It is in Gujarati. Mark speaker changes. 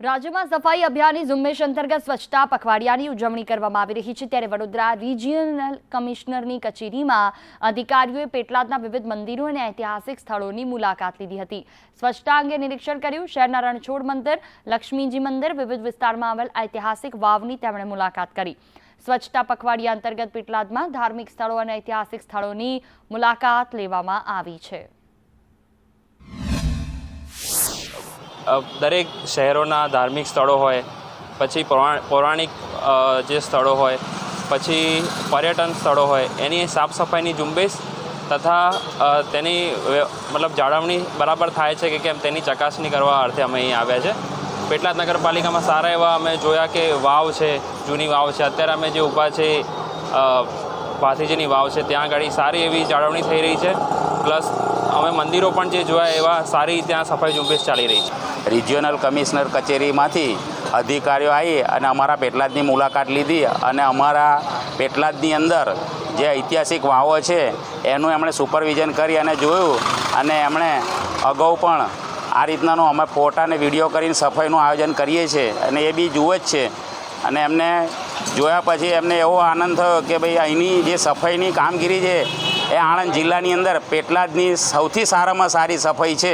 Speaker 1: રાજ્યમાં સફાઈ અભિયાનની ઝુંબેશ અંતર્ગત સ્વચ્છતા પખવાડિયાની ઉજવણી કરવામાં આવી રહી છે ત્યારે વડોદરા રિજિયનલ કમિશનરની કચેરીમાં અધિકારીઓએ પેટલાદના વિવિધ મંદિરો અને ઐતિહાસિક સ્થળોની મુલાકાત લીધી હતી. સ્વચ્છતા અંગે નિરીક્ષણ કર્યું, શહેરના રણછોડ મંદિર, લક્ષ્મીજી મંદિર, વિવિધ વિસ્તારમાં આવેલ ઐતિહાસિક વાવની તેમણે મુલાકાત કરી. સ્વચ્છતા પખવાડિયા અંતર્ગત પેટલાદમાં ધાર્મિક સ્થળો અને ઐતિહાસિક સ્થળોની મુલાકાત લેવામાં આવી છે.
Speaker 2: દરેક શહેરોના ધાર્મિક સ્થળો હોય, પછી પૌરા- પૌરાણિક જે સ્થળો હોય, પછી પર્યટન સ્થળો હોય, એની સાફ સફાઈની ઝુંબેશ તથા તેની મતલબ જાળવણી બરાબર થાય છે કે કેમ તેની ચકાસણી કરવા અર્થે અમે અહીં આવ્યા છે. પેટલાદ નગરપાલિકામાં સારા એવા અમે જોયા કે વાવ છે, જૂની વાવ છે. અત્યારે અમે જે ઊભા છે ભાથીજીની વાવ છે, ત્યાં આગળ સારી એવી જાળવણી થઈ રહી છે. પ્લસ અમે મંદિરો પણ જે જોયા એવા સારી ત્યાં સફાઈ ઝુંબેશ ચાલી રહી છે.
Speaker 3: રિજિયોનલ કમિશનર કચેરીમાંથી અધિકારીઓ આવી અને અમારા પેટલાદની મુલાકાત લીધી અને અમારા પેટલાદની અંદર જે ઐતિહાસિક વાવો છે, એનું એમણે સુપરવિઝન કરી અને જોયું અને એમણે અગાઉ પણ આ રીતનાનો અમે ફોટા અને વીડિયો કરીને સફાઈનું આયોજન કરીએ છીએ અને એ બી જુએ જ છે. અને એમને જોયા પછી એમને એવો આનંદ થયો કે ભાઈ અહીંની જે સફાઈની કામગીરી છે, એ આણંદ જિલ્લાની અંદર પેટલાદની સૌથી સારામાં સારી સફાઈ છે.